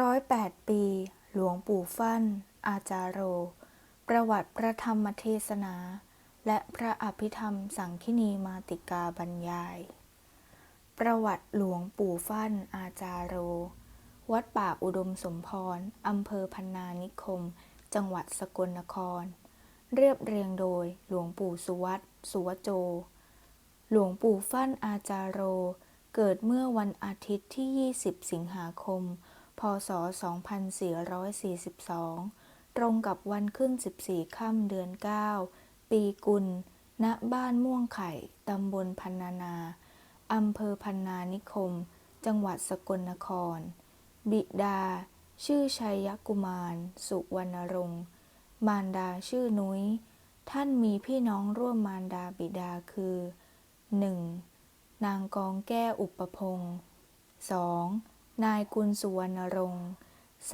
ร้อยแปดปี หลวงปู่ฟั่น อาจารโร ประวัติพระธรรมเทศนา และพระอภิธรรมสังคินีมาติกาบรรยาย ประวัติหลวงปู่ฟั่น อาจารโร วัดป่าอุดมสมพร อำเภอพันนานิคม จังหวัดสกลนคร เรียบเรียงโดยหลวงปู่สุวัตสุวโจ หลวงปู่ฟั่นอาจารโร เกิดเมื่อวันอาทิตย์ที่ 20 สิงหาคม พศ 2442 ตรงกับวันขึ้น 14 ค่ำเดือน 9 ปีกุล ณ บ้านม่วงไข่ ตำบลพันนานาอำเภอพันนานิคม จังหวัดสกลนคร บิดา ชื่อชัยกุมาร สุวรรณรงค์ มารดาชื่อนุ้ย ท่านมีพี่น้องร่วมมารดาบิดาคือ 1. นางกองแก้วอุปพงศ์ 2. นายกุลสุวรรณรงค์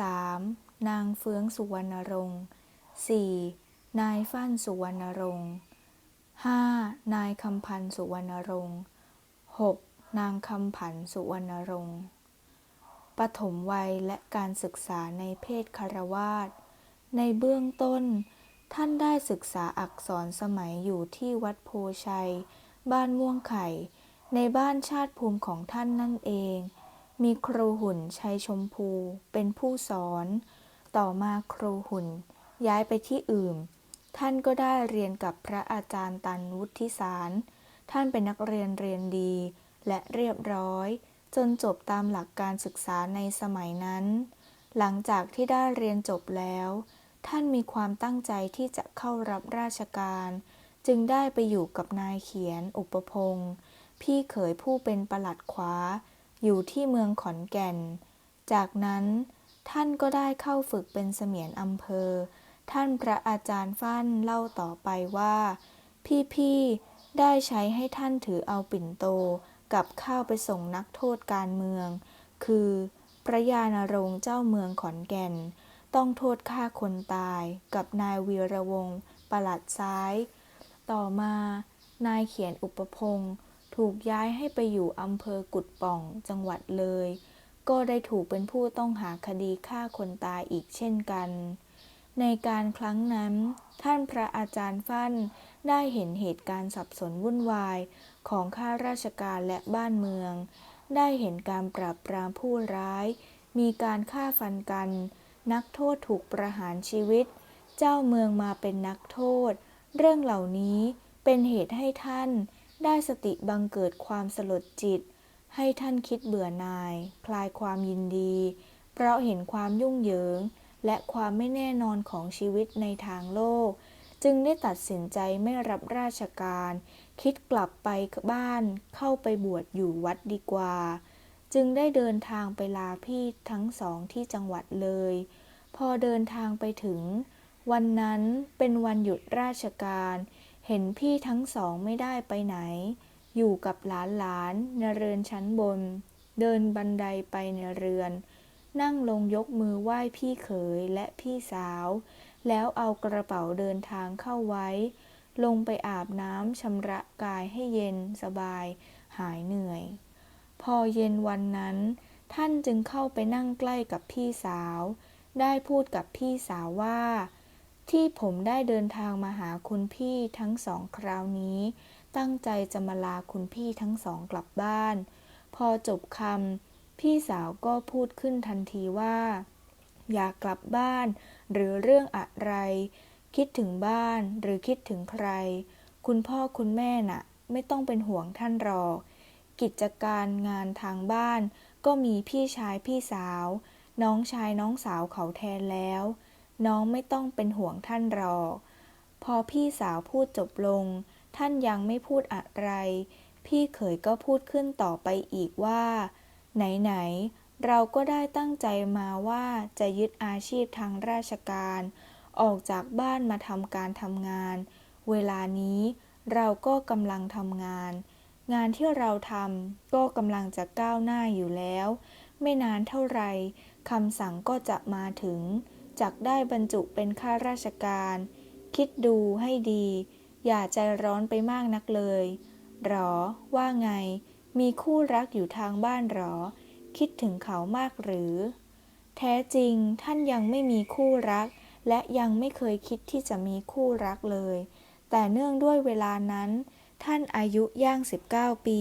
3. นางเฟืองสุวรรณรงค์ 4. นายฟั่นสุวรรณรงค์ 5. นายคำพันธ์สุวรรณรงค์ 6. นางคำผันสุวรรณรงค์ปฐมวัยและการศึกษาในเพศคารวาสในเบื้องต้น ท่านได้ศึกษาอักษรสมัยอยู่ที่วัดโพชัย บ้านม่วงไข่ ในบ้านชาติภูมิของท่านนั่นเอง มีครูหุ่นชัยชมพูเป็นผู้สอน ต่อมาครูหุ่นย้ายไปที่อื่น ท่านก็ได้เรียนกับพระอาจารย์ตันวุฒิสาร ท่านเป็นนักเรียนเรียนดีและเรียบร้อย จนจบตามหลักการศึกษาในสมัยนั้น หลังจากที่ได้เรียนจบแล้ว ท่านมีความตั้งใจที่จะเข้ารับราชการ จึงได้ไปอยู่กับนายเขียนอุปพงศ์พี่เขยผู้เป็นประหลัดขวา อยู่ที่เมืองขอนแก่น จากนั้นท่านก็ได้เข้าฝึกเป็นเสมียนอำเภอ ท่านพระอาจารย์ฟั่นเล่าต่อไปว่า พี่ ๆ ได้ใช้ให้ท่านถือเอาปิ่นโตกับข้าวไปส่งนักโทษการเมือง คือพระยานรงค์เจ้าเมืองขอนแก่น ต้องโทษฆ่าคนตายกับนายวีระวงศ์ประหลัดซ้าย ต่อมานายเขียนอุปพงศ์ ถูกย้ายให้ไปอยู่อำเภอกุดป่องจังหวัดเลย ก็ได้ถูกเป็นผู้ต้องหาคดีฆ่าคนตายอีกเช่นกัน ในการครั้งนั้น ท่านพระอาจารย์ฟั่นได้เห็นเหตุการณ์สับสนวุ่นวายของข้าราชการและบ้านเมือง ได้เห็นการปราบปรามผู้ร้าย มีการฆ่าฟันกัน นักโทษถูกประหารชีวิต เจ้าเมืองมาเป็นนักโทษ เรื่องเหล่านี้เป็นเหตุให้ท่าน ได้สติบังเกิดความสลดจิต ให้ท่านคิดเบื่อนาย คลายความยินดี เพราะเห็นความยุ่งเหยิง และความไม่แน่นอนของชีวิตในทางโลก จึงได้ตัดสินใจไม่รับราชการ คิดกลับไปบ้านเข้าไปบวชอยู่วัดดีกว่า จึงได้เดินทางไปลาพี่ทั้งสองที่จังหวัดเลย พอเดินทางไปถึง วันนั้นเป็นวันหยุดราชการ เห็นพี่ทั้งสองไม่ได้ไปไหน อยู่กับหลานๆในเรือนชั้นบน เดินบันไดไปในเรือน นั่งลงยกมือไหว้พี่เขยและพี่สาว แล้วเอากระเป๋าเดินทางเข้าไว้ ลงไปอาบน้ำชำระกายให้เย็นสบาย หายเหนื่อย พอเย็นวันนั้น ท่านจึงเข้าไปนั่งใกล้กับพี่สาว ได้พูดกับพี่สาวว่า ที่ผมได้เดินทางมาหาคุณพี่ทั้งสองคราวนี้ ตั้งใจจะมาลาคุณพี่ทั้งสองกลับบ้าน พอจบคำพี่สาวก็พูดขึ้นทันทีว่า อยากกลับบ้าน หรือเรื่องอะไร คิดถึงบ้านหรือคิดถึงใคร คุณพ่อคุณแม่น่ะ ไม่ต้องเป็นห่วงท่านหรอก กิจการงานทางบ้าน ก็มีพี่ชายพี่สาว น้องชายน้องสาวเขาแทนแล้ว น้องไม่ต้องเป็นห่วงท่านหรอก พอพี่สาวพูดจบลง ท่านยังไม่พูดอะไร พี่เขยก็พูดขึ้นต่อไปอีกว่า ไหนๆ เราก็ได้ตั้งใจมาว่าจะยึดอาชีพทางราชการ ออกจากบ้านมาทำการทำงาน เวลานี้เราก็กำลังทำงาน งานที่เราทำก็กำลังจะก้าวหน้าอยู่แล้ว ไม่นานเท่าไรคำสั่งก็จะมาถึง จักได้บรรจุเป็นข้าราชการ คิดดูให้ดี อย่าใจร้อนไปมากนักเลย หรอ ว่าไง มีคู่รักอยู่ทางบ้านหรอ คิดถึงเขามากหรือ แท้จริงท่านยังไม่มีคู่รัก และยังไม่เคยคิดที่จะมีคู่รักเลย แต่เนื่องด้วยเวลานั้น ท่านอายุย่าง 19 ปี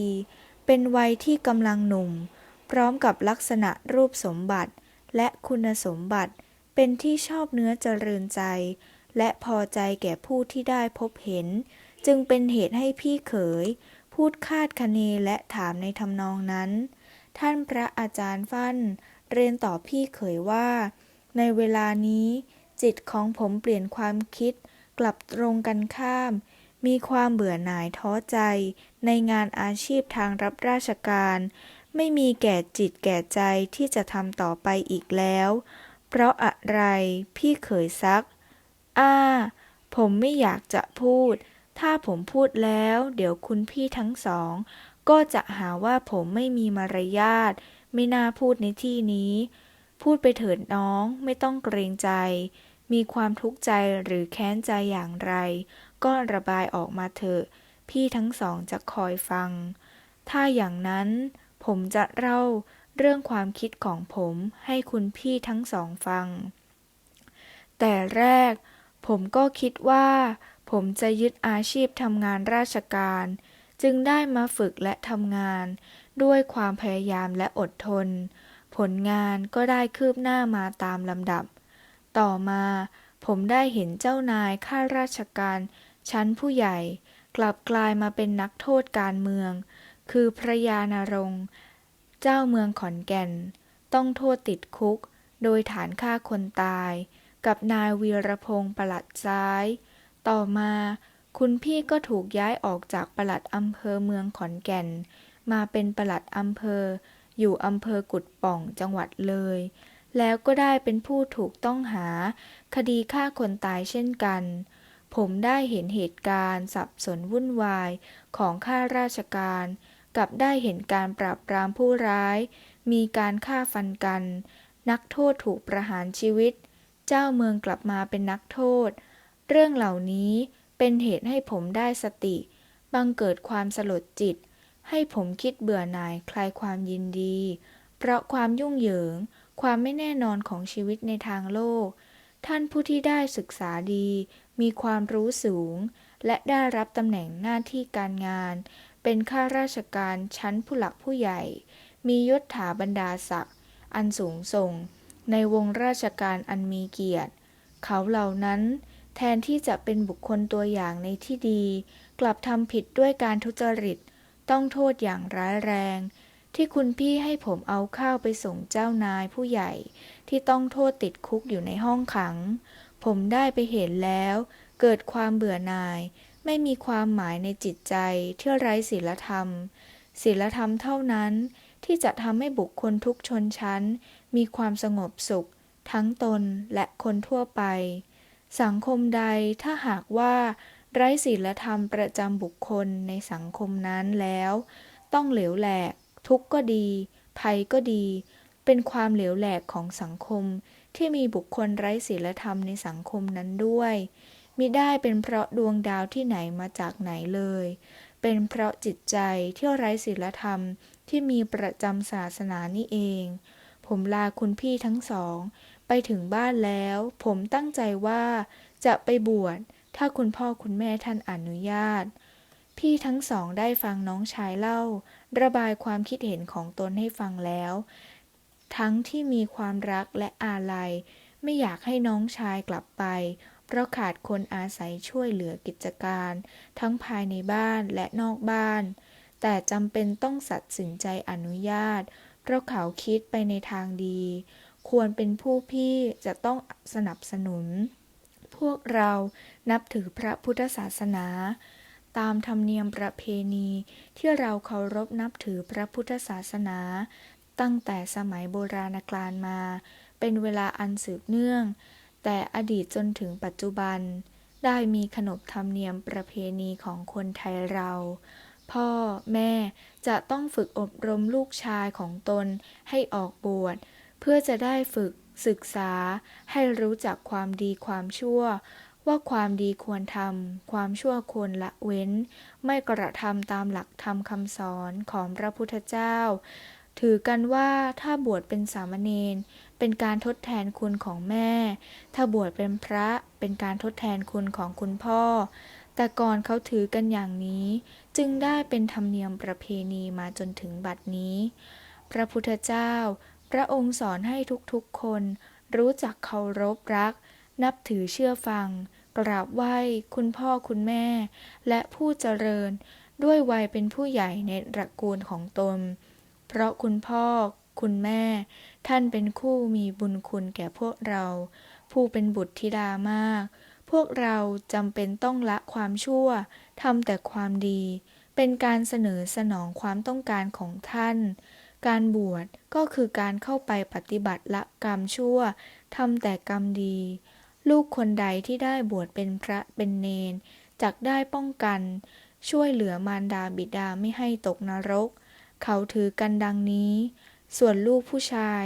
เป็นวัยที่กำลังหนุ่ม พร้อมกับลักษณะรูปสมบัติและคุณสมบัติ เป็นที่ชอบเนื้อเจริญใจ และพอใจแก่ผู้ที่ได้พบเห็น จึงเป็นเหตุให้พี่เขย พูดคาดคะเนและถามในทำนองนั้น ท่านพระอาจารย์ฟั่น เรียนต่อพี่เขยว่า ในเวลานี้ จิตของผมเปลี่ยนความคิด กลับตรงกันข้าม มีความเบื่อหน่ายท้อใจ ในงานอาชีพทางรับราชการ ไม่มีแก่จิตแก่ใจที่จะทำต่อไปอีกแล้ว เพราะอะไรพี่เขยซัก อ้า ผมไม่อยากจะพูด ถ้าผมพูดแล้ว เดี๋ยวคุณพี่ทั้งสอง ก็จะหาว่าผมไม่มีมารยาท ไม่น่าพูดในที่นี้ พูดไปเถิดน้องไม่ต้องเกรงใจ มีความทุกข์ใจหรือแค้นใจอย่างไร ก็ระบายออกมาเถอะ พี่ทั้งสองจะคอยฟัง ถ้าอย่างนั้นผมจะเล่า เรื่องความคิดของผมให้คุณพี่ทั้งสองฟัง แต่แรก ผมก็คิดว่า ผมจะยึดอาชีพทำงานราชการ จึงได้มาฝึกและทำงาน ด้วยความพยายามและอดทน ผลงานก็ได้คืบหน้ามาตามลำดับ ต่อมา ผมได้เห็นเจ้านายข้าราชการ ชั้นผู้ใหญ่ กลับกลายมาเป็นนักโทษการเมือง คือพระยานรงค์ เจ้าเมืองขอนแก่น ต้องโทษติดคุก โดยฐานฆ่าคนตาย กับนายวีรพงษ์ประหลัดซ้าย ต่อมา คุณพี่ก็ถูกย้ายออกจากประหลัดอำเภอเมืองขอนแก่น มาเป็นประหลัดอำเภอ อยู่อำเภอกุดป่องจังหวัดเลย แล้วก็ได้เป็นผู้ถูกต้องหา คดีฆ่าคนตายเช่นกันผมได้เห็นเหตุการณ์สับสนวุ่นวายของข้าราชการ กับได้เห็นการปราบปรามผู้ร้าย มีการฆ่าฟันกัน นักโทษถูกประหารชีวิต เจ้าเมืองกลับมาเป็นนักโทษ เรื่องเหล่านี้เป็นเหตุให้ผมได้สติ บังเกิดความสลดจิต ให้ผมคิดเบื่อหน่ายคลายความยินดี เพราะความยุ่งเหยิง ความไม่แน่นอนของชีวิตในทางโลก ท่านผู้ที่ได้ศึกษาดี มีความรู้สูง และได้รับตำแหน่งหน้าที่การงาน เป็นข้าราชการชั้นผู้หลักผู้ใหญ่ มียศถาบรรดาศักดิ์อันสูงส่ง ในวงราชการอันมีเกียรติ เขาเหล่านั้นแทนที่จะเป็นบุคคลตัวอย่างในที่ดี กลับทำผิดด้วยการทุจริต ต้องโทษอย่างร้ายแรง ที่คุณพี่ให้ผมเอาข้าวไปส่งเจ้านายผู้ใหญ่ ที่ต้องโทษติดคุกอยู่ในห้องขัง ผมได้ไปเห็นแล้ว เกิดความเบื่อหน่าย ไม่มีความหมายในจิตใจที่ไร้ศีลธรรม ศีลธรรมเท่านั้นที่จะทำให้บุคคลทุกชนชั้น มีความสงบสุข ทั้งตนและคนทั่วไป สังคมใดถ้าหากว่า ไร้ศีลธรรมประจำบุคคลในสังคมนั้นแล้ว ต้องเหลวแหลก ทุกข์ก็ดี ภัยก็ดี เป็นความเหลวแหลกของสังคมที่มีบุคคลไร้ศีลธรรมในสังคมนั้นด้วย มิได้เป็นเพราะดวงดาวที่ไหนมาจากไหนเลย เป็นเพราะจิตใจที่ไร้ศีลธรรมที่มีประจำศาสนานี่เอง ผมลาคุณพี่ทั้งสอง ไปถึงบ้านแล้ว ผมตั้งใจว่าจะไปบวช ถ้าคุณพ่อคุณแม่ท่านอนุญาต พี่ทั้งสองได้ฟังน้องชายเล่า ระบายความคิดเห็นของตนให้ฟังแล้ว ทั้งที่มีความรักและอาลัย ไม่อยากให้น้องชายกลับไป เพราะขาดคนอาศัยช่วยเหลือกิจการ ทั้งภายในบ้านและนอกบ้าน แต่จำเป็นต้องสัตย์สินใจอนุญาต เพราะเขาคิดไปในทางดี ควรเป็นผู้พี่จะต้องสนับสนุน พวกเรานับถือพระพุทธศาสนาตามธรรมเนียมประเพณีที่เราเคารพนับถือพระพุทธศาสนา ตั้งแต่สมัยโบราณกาลมา เป็นเวลาอันสืบเนื่อง แต่อดีตจนถึงปัจจุบัน ได้มีขนบธรรมเนียมประเพณีของคนไทยเรา พ่อแม่จะต้องฝึกอบรมลูกชายของตนให้ออกบวช เพื่อจะได้ฝึกศึกษาให้รู้จักความดีความชั่ว ว่าความดีควรทำความชั่วควรละเว้น ไม่กระทำตามหลักธรรมคำสอนของพระพุทธเจ้า ถือกันว่าถ้าบวชเป็นสามเณรเป็นการทดแทนคุณของแม่ ถ้าบวชเป็นพระเป็นการทดแทนคุณของคุณพ่อ แต่ก่อนเขาถือกันอย่างนี้ จึงได้เป็นธรรมเนียมประเพณีมาจนถึงบัดนี้ พระพุทธเจ้า พระองค์สอนให้ทุกๆคน รู้จักเคารพรัก นับถือเชื่อฟัง กราบไหว้คุณพ่อคุณแม่ และผู้เจริญ ด้วยวัยเป็นผู้ใหญ่ในตระกูลของตน เพราะคุณพ่อ คุณแม่ ท่านเป็นคู่มีบุญคุณแก่พวกเรา ผู้เป็นบุตรธิดามาก พวกเราจำเป็นต้องละความชั่วทำแต่ความดี เป็นการเสนอสนองความต้องการของท่าน การบวชก็คือการเข้าไปปฏิบัติละกรรมชั่วทำแต่กรรมดี ลูกคนใดที่ได้บวชเป็นพระเป็นเนนจักได้ป้องกัน ช่วยเหลือมารดาบิดาไม่ให้ตกนรก เขาถือกันดังนี้ ส่วนลูกผู้ชาย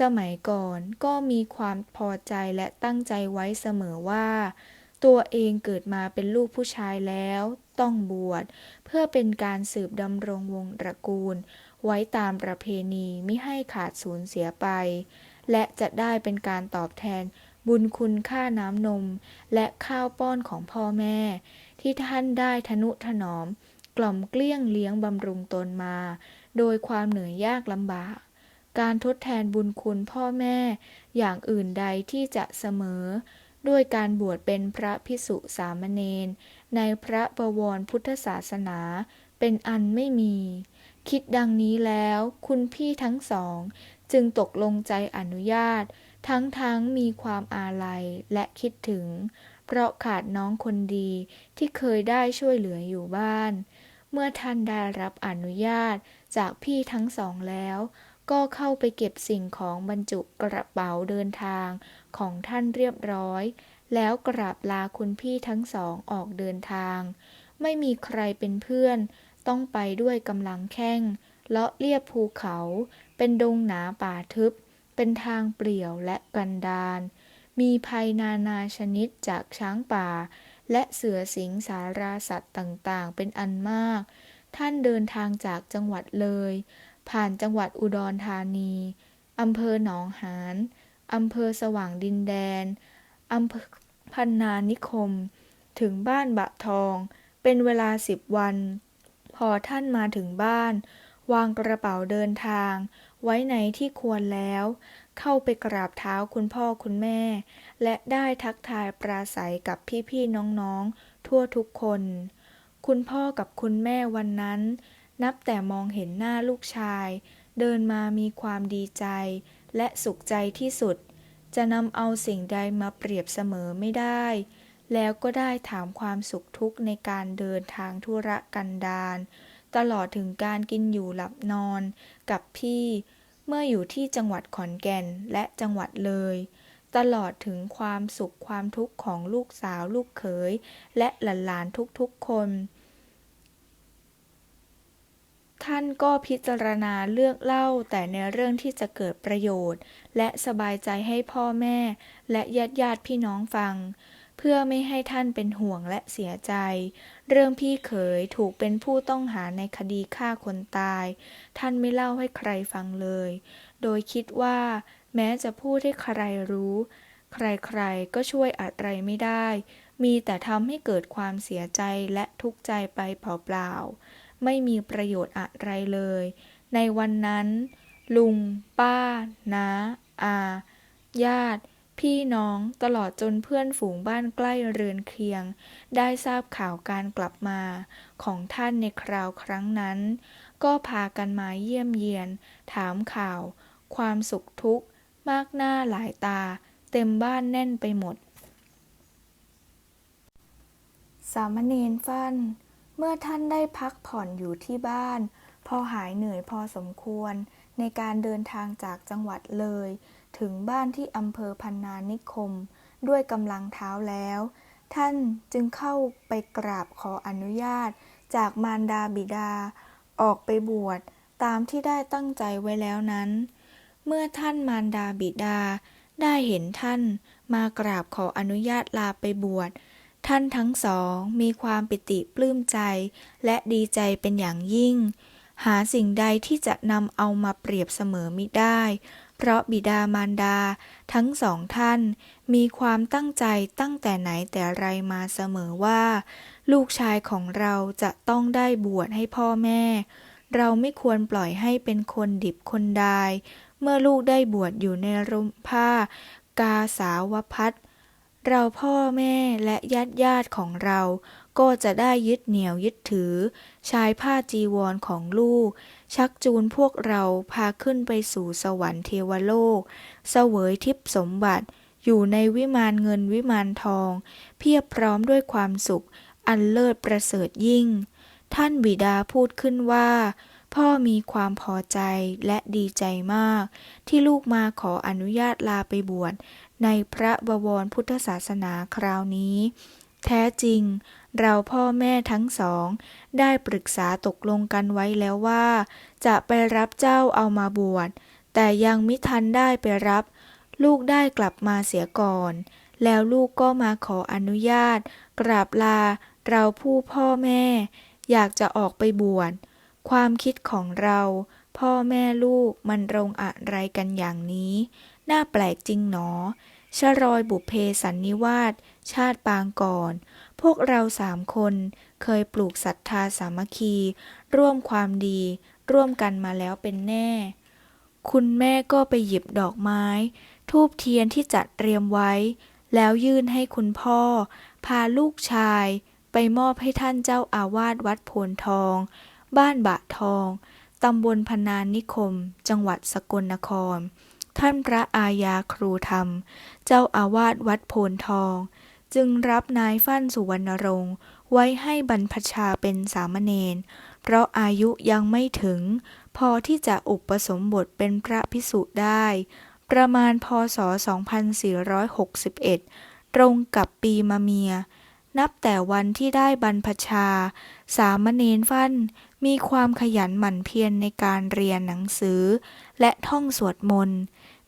สมัยก่อนก็มีความพอใจและตั้งใจไว้เสมอว่า ตัวเองเกิดมาเป็นลูกผู้ชายแล้ว ต้องบวช เพื่อเป็นการสืบดำรงวงศ์ตระกูล ไว้ตามประเพณีไม่ให้ขาดสูญเสียไป และจะได้เป็นการตอบแทนบุญคุณค่าน้ำนม และข้าวป้อนของพ่อแม่ ที่ท่านได้ทนุถนอม กล่อมเกลี้ยงเลี้ยงบำรุงตนมา โดยความเหนื่อยยากลำบาก การทดแทนบุญคุณพ่อแม่ อย่างอื่นใดที่จะเสมอ ด้วยการบวชเป็นพระพิสุสามเณรในพระบวรพุทธศาสนาเป็นอันไม่มี คิดดังนี้แล้วคุณพี่ทั้งสอง จึงตกลงใจอนุญาต ทั้งๆมีความอาลัยและคิดถึง เพราะขาดน้องคนดีที่เคยได้ช่วยเหลืออยู่บ้าน เมื่อท่านได้รับอนุญาตจากพี่ทั้งสองแล้ว ก็เข้าไปเก็บสิ่งของบรรจุกระเป๋าเดินทางของท่านเรียบร้อย แล้วกราบลาคุณพี่ทั้งสองออกเดินทาง ไม่มีใครเป็นเพื่อน ต้องไปด้วยกำลังแข้งเลาะเลียบภูเขา เป็นดงหนาป่าทึบ เป็นทางเปลี่ยวและกันดาร มีภัยนานาชนิดจากช้างป่า และเสือสิงสาราสัตว์ต่างๆ เป็นอันมาก ท่านเดินทางจากจังหวัดเลย ผ่านจังหวัดอุดรธานีอำเภอหนองหานอำเภอสว่างดินแดนอำเภอพันนานิคม ถึงบ้านบะทอง เป็นเวลาสิบวัน พอท่านมาถึงบ้าน วางกระเป๋าเดินทาง ไว้ในที่ควรแล้ว เข้าไปกราบเท้าคุณพ่อคุณแม่ และได้ทักทายปราศัยกับพี่ๆน้องๆ ทั่วทุกคน คุณพ่อกับคุณแม่วันนั้น นับแต่มองเห็นหน้าลูกชาย เดินมามีความดีใจ และสุขใจที่สุด จะนำเอาสิ่งใดมาเปรียบเสมอไม่ได้ แล้วก็ได้ถามความสุขทุกข์ในการเดินทางธุระกันดาร ตลอดถึงการกินอยู่หลับนอนกับพี่ เมื่ออยู่ที่จังหวัดขอนแก่นและจังหวัดเลย ตลอดถึงความสุขความทุกข์ของลูกสาวลูกเขย และหลานๆทุกๆคน ท่านก็พิจารณาเลือกเล่าแต่ในเรื่องที่จะเกิดประโยชน์ และสบายใจให้พ่อแม่ และญาติญาติพี่น้องฟัง เพื่อไม่ให้ท่านเป็นห่วงและเสียใจ เรื่องพี่เขยถูกเป็นผู้ต้องหาในคดีฆ่าคนตาย ท่านไม่เล่าให้ใครฟังเลย โดยคิดว่า แม้จะพูดให้ใครรู้ ใครๆก็ช่วยอะไรไม่ได้ มีแต่ทำให้เกิดความเสียใจและทุกข์ใจไปเปล่าๆ ไม่มีประโยชน์อะไรเลย ในวันนั้น ลุง ป้า น้า อา ญาติ พี่น้องตลอดจนเพื่อนฝูงบ้านใกล้เรือนเคียง ได้ทราบข่าวการกลับมาของท่านในคราวครั้งนั้น ก็พากันมาเยี่ยมเยียน ถามข่าว ความสุขทุกข์ มากหน้าหลายตา เต็มบ้านแน่นไปหมด สามเณรฟัน เมื่อท่านได้พักผ่อนอยู่ที่บ้าน พอหายเหนื่อยพอสมควรในการเดินทางจากจังหวัดเลย ถึงบ้านที่อำเภอพันนานิคม ด้วยกำลังเท้าแล้ว ท่านจึงเข้าไปกราบขออนุญาต จากมารดาบิดา ออกไปบวชตามที่ได้ตั้งใจไว้แล้วนั้น เมื่อท่านมารดาบิดา ได้เห็นท่านมากราบขออนุญาตลาไปบวชท่านทั้งสองมีความปิติปลื้มใจ และดีใจเป็นอย่างยิ่ง หาสิ่งใดที่จะนำเอามาเปรียบเสมอมิได้ เพราะบิดามารดา ทั้งสองท่าน มีความตั้งใจตั้งแต่ไหนแต่ไรมาเสมอว่า ลูกชายของเราจะต้องได้บวชให้พ่อแม่ เราไม่ควรปล่อยให้เป็นคนดิบคนดาย เมื่อลูกได้บวชอยู่ในร่มผ้า กาสาวพัดเราพ่อแม่และญาติญาติของเรา ก็จะได้ยึดเหนี่ยวยึดถือ ชายผ้าจีวรของลูก ชักจูนพวกเราพาขึ้นไปสู่สวรรค์เทวโลก เสวยทิพยสมบัติ อยู่ในวิมานเงินวิมานทอง เพียบพร้อมด้วยความสุข อันเลิศประเสริฐยิ่ง ท่านบิดาพูดขึ้นว่า พ่อมีความพอใจและดีใจมาก ที่ลูกมาขออนุญาตลาไปบวชในพระบวรพุทธศาสนาคราวนี้ แท้จริง เราพ่อแม่ทั้งสอง ได้ปรึกษาตกลงกันไว้แล้วว่า จะไปรับเจ้าเอามาบวช แต่ยังมิทันได้ไปรับ ลูกได้กลับมาเสียก่อน แล้วลูกก็มาขออนุญาต กราบลาเราผู้พ่อแม่ อยากจะออกไปบวช ความคิดของเรา พ่อแม่ลูกมันตรงอะไรกันอย่างนี้ น่าแปลกจริงหนอชรอยบุพเพสันนิวาสชาติปางก่อน พวกเราสามคนเคยปลูกศรัทธาสามัคคี ร่วมความดี ร่วมกันมาแล้วเป็นแน่ คุณแม่ก็ไปหยิบดอกไม้ ทูบเทียนที่จัดเตรียมไว้ แล้วยื่นให้คุณพ่อ พาลูกชาย ไปมอบให้ท่านเจ้าอาวาสวัดโพนทอง บ้านบะทองตำบลพนานิคม จังหวัดสกลนคร ท่านพระอาญาครูธรรม เจ้าอาวาสวัดโพนทอง จึงรับนายฟั่นสุวรรณรงค์ไว้ให้บรรพชาเป็นสามเณร เพราะอายุยังไม่ถึง พอที่จะอุปสมบทเป็นพระพิสุได้ ประมาณพศ 2461 ตรงกับปีมะเมีย นับแต่วันที่ได้บรรพชา สามเณรฟั่นมีความขยันหมั่นเพียรในการเรียนหนังสือ และท่องสวดมนต์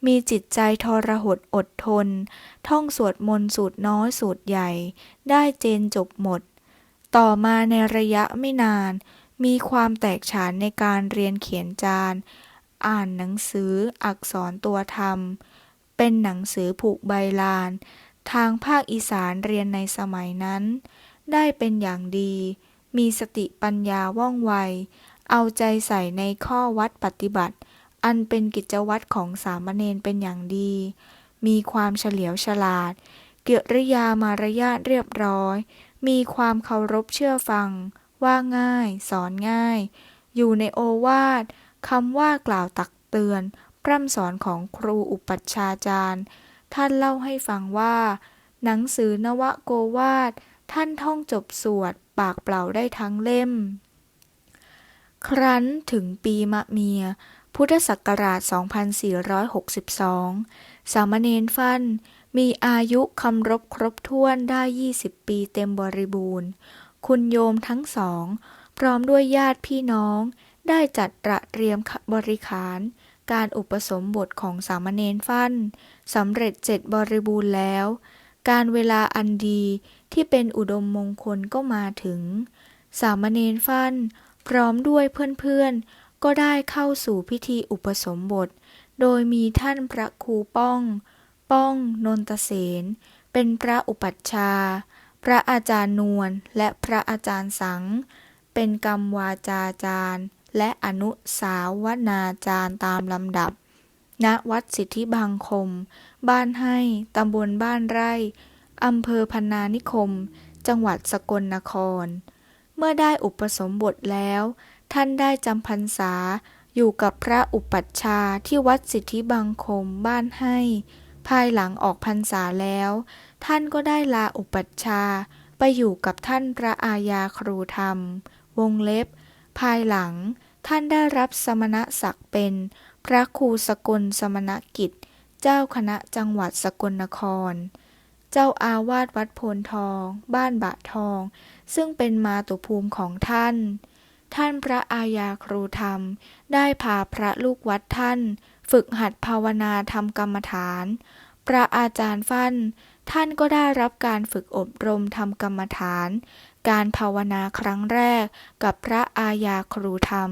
มีจิตใจทรหดอดทน ท่องสวดมนต์สูตรน้อยสูตรใหญ่ ได้เจนจบหมด ต่อมาในระยะไม่นาน มีความแตกฉานในการเรียนเขียนจาน อ่านหนังสืออักษรตัวธรรม เป็นหนังสือผูกใบลาน ทางภาคอีสานเรียนในสมัยนั้น ได้เป็นอย่างดี มีสติปัญญาว่องไว เอาใจใส่ในข้อวัดปฏิบัติ อันเป็นกิจวัตรของสามเณรเป็นอย่างดี มีความเฉลียวฉลาด เกิริยามารยาทเรียบร้อย มีความเคารพเชื่อฟัง ว่าง่าย สอนง่าย อยู่ในโอวาทคำว่ากล่าวตักเตือน พร่ำสอนของครูอุปัชฌาจารย์ ท่านเล่าให้ฟังว่า หนังสือนวโกวาท ท่านท่องจบสวด ปากเปล่าได้ทั้งเล่ม ครั้นถึงปีมะเมีย พุทธศักราช 2462 สามเณรฟั่นมีอายุคำรบครบถ้วนได้ 20 ปีเต็มบริบูรณ์ คุณโยมทั้งสอง พร้อมด้วยญาติพี่น้อง ได้จัดระเตรียมบริขาร การอุปสมบทของสามเณรฟั่นสำเร็จเจ็ดบริบูรณ์แล้ว การเวลาอันดีที่เป็นอุดมมงคลก็มาถึง สามเณรฟั่นพร้อมด้วยเพื่อนๆ ก็ได้เข้าสู่พิธีอุปสมบท โดยมีท่านพระครูป้อง ป้องนนตเสนเป็นพระอุปัชฌาย์พระอาจารย์นวลและพระอาจารย์สัง เป็นกรรมวาจาจารย์ และอนุสาวนาจารย์ตามลำดับ ณ วัดสิทธิบางคม บ้านให้ ตำบลบ้านไร่อำเภอพนานิคม จังหวัดสกลนคร เมื่อได้อุปสมบทแล้ว ท่านได้จำพรรษาอยู่กับพระอุปัชฌาย์ที่วัดสิทธิบังคมบ้านให้ ภายหลังออกพรรษาแล้ว ท่านก็ได้ลาอุปัชฌาย์ไปอยู่กับท่านพระอาญาครูธรรม วงเล็บ ภายหลังท่านได้รับสมณศักดิ์เป็น พระครูสกลสมณกิจ เจ้าคณะจังหวัดสกลนคร เจ้าอาวาสวัดโพนทอง บ้านบะทอง ซึ่งเป็นมาตุภูมิของท่าน ท่านพระอาญาครูธรรม ได้พาพระลูกวัดท่าน ฝึกหัดภาวนาทำกรรมฐาน พระอาจารย์ฟั่น ท่านก็ได้รับการฝึกอบรมทำกรรมฐาน การภาวนาครั้งแรกกับพระอาญาครูธรรม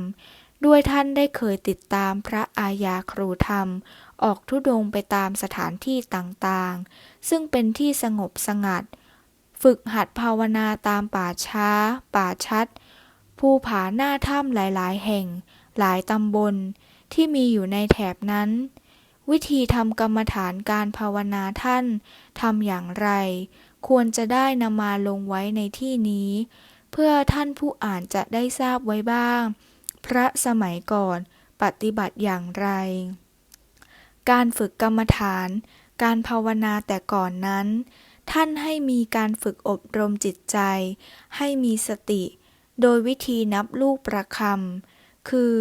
ด้วยท่านได้เคยติดตามพระอาญาครูธรรม ออกทุดงไปตามสถานที่ต่างๆ ซึ่งเป็นที่สงบสงัด ฝึกหัดภาวนาตามป่าช้า ป่าชัด ภูผาหน้าถ้ำหลายๆ แห่ง หลายตำบลที่มีอยู่ในแถบนั้น วิธีทำกรรมฐานการภาวนาท่านทำอย่างไร ควรจะได้นำมาลงไว้ในที่นี้ เพื่อท่านผู้อ่านจะได้ทราบไว้บ้าง พระสมัยก่อนปฏิบัติอย่างไร การฝึกกรรมฐาน การภาวนาแต่ก่อนนั้น ท่านให้มีการฝึกอบรมจิตใจ ให้มีสติ โดยวิธีนับลูกประคำ คือ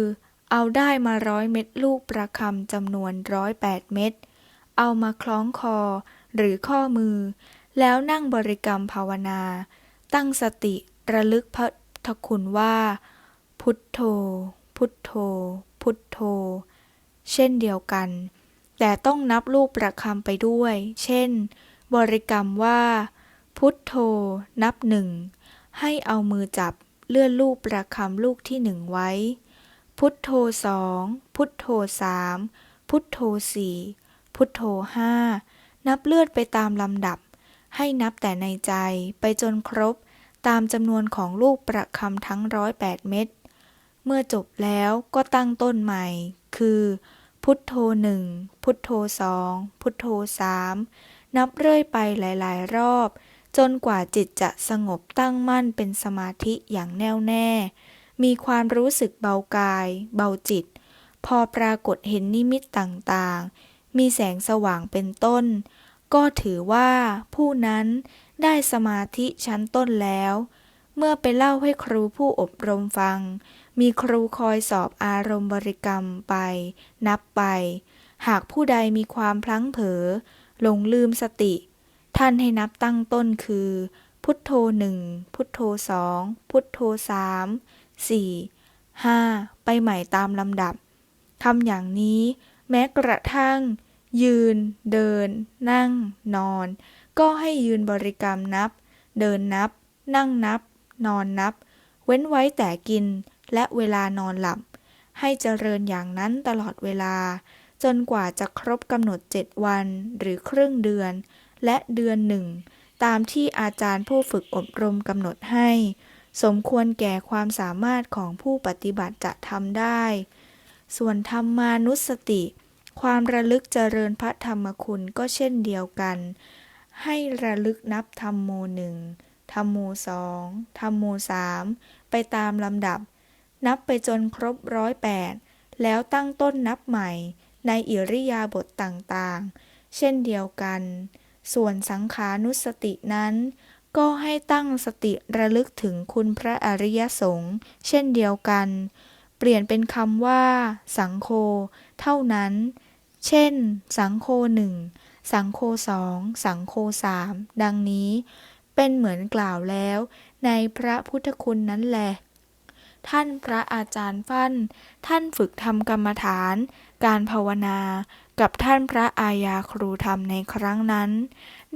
เอาได้มาร้อยเม็ดลูกประคำจำนวนร้อยแปดเม็ด เอามาคล้องคอหรือข้อมือ แล้วนั่งบริกรรมภาวนา ตั้งสติระลึกพระทคุณว่า พุทโธ พุทโธ พุทโธ เช่นเดียวกัน แต่ต้องนับลูกประคำไปด้วย เช่น บริกรรมว่า พุทโธ นับหนึ่ง ให้เอามือจับ เลื่อนลูกประคำลูกที่หนึ่งไว้ พุทโธสองพุทโธสามพุทโธสี่พุทโธห้านับเลือนไปตามลำดับ ให้นับแต่ในใจไปจนครบ ตามจำนวนของลูกประคำทั้งร้อยแปดเม็ดเมื่อจบแล้วก็ตั้งต้นใหม่ คือ พุทโธหนึ่งพุทโธสองพุทโธสามนับเรื่อยไปหลาย ๆ รอบ จนกว่าจิตจะสงบตั้งมั่นเป็นสมาธิอย่างแน่วแน่ มีความรู้สึกเบากาย เบาจิต พอปรากฏเห็นนิมิตต่างๆ มีแสงสว่างเป็นต้น ก็ถือว่าผู้นั้นได้สมาธิชั้นต้นแล้ว เมื่อไปเล่าให้ครูผู้อบรมฟัง มีครูคอยสอบอารมณ์บริกรรมไป นับไป หากผู้ใดมีความพลั้งเผลอหลงลืมสติ ท่านให้นับตั้งต้นคือ พุทโธหนึ่งพุทโธสองพุทโธสามสี่ห้าไปใหม่ตามลำดับทำอย่างนี้ แม้กระทั่ง ยืน เดิน นั่ง นอน ก็ให้ยืนบริกรรมนับ เดินนับ นั่งนับ นอนนับ เว้นไว้แต่กินและเวลานอนหลับ ให้เจริญอย่างนั้นตลอดเวลา จนกว่าจะครบกำหนดเจ็ดวันหรือครึ่งเดือน และเดือนหนึ่ง ตามที่อาจารย์ผู้ฝึกอบรมกำหนดให้ สมควรแก่ความสามารถของผู้ปฏิบัติจะทำได้ ส่วนธรรมานุสติ ความระลึกเจริญพระธรรมคุณก็เช่นเดียวกัน ให้ระลึกนับธรรมโมหนึ่งธรรมโมสองธรรมโมสามไปตามลำดับ นับไปจนครบร้อยแปดแล้วตั้งต้นนับใหม่ในอิริยาบถต่างๆ เช่นเดียวกัน ส่วนสังขานุสตินั้น ก็ให้ตั้งสติระลึกถึงคุณพระอริยสงฆ์เช่นเดียวกัน เปลี่ยนเป็นคำว่า สังโฆเท่านั้น เช่น สังโฆหนึ่งสังโฆสองสังโฆสามดังนี้ เป็นเหมือนกล่าวแล้ว ในพระพุทธคุณนั้นแหละท่านพระอาจารย์ฟั่น ท่านฝึกทำกรรมฐาน การภาวนา กับท่านพระอาญาครูธรรมในครั้งนั้น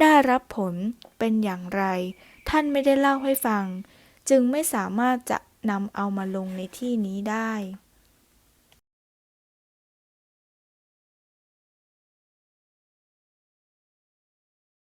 ได้รับผลเป็นอย่างไร ท่านไม่ได้เล่าให้ฟัง จึงไม่สามารถจะนำเอามาลงในที่นี้ได้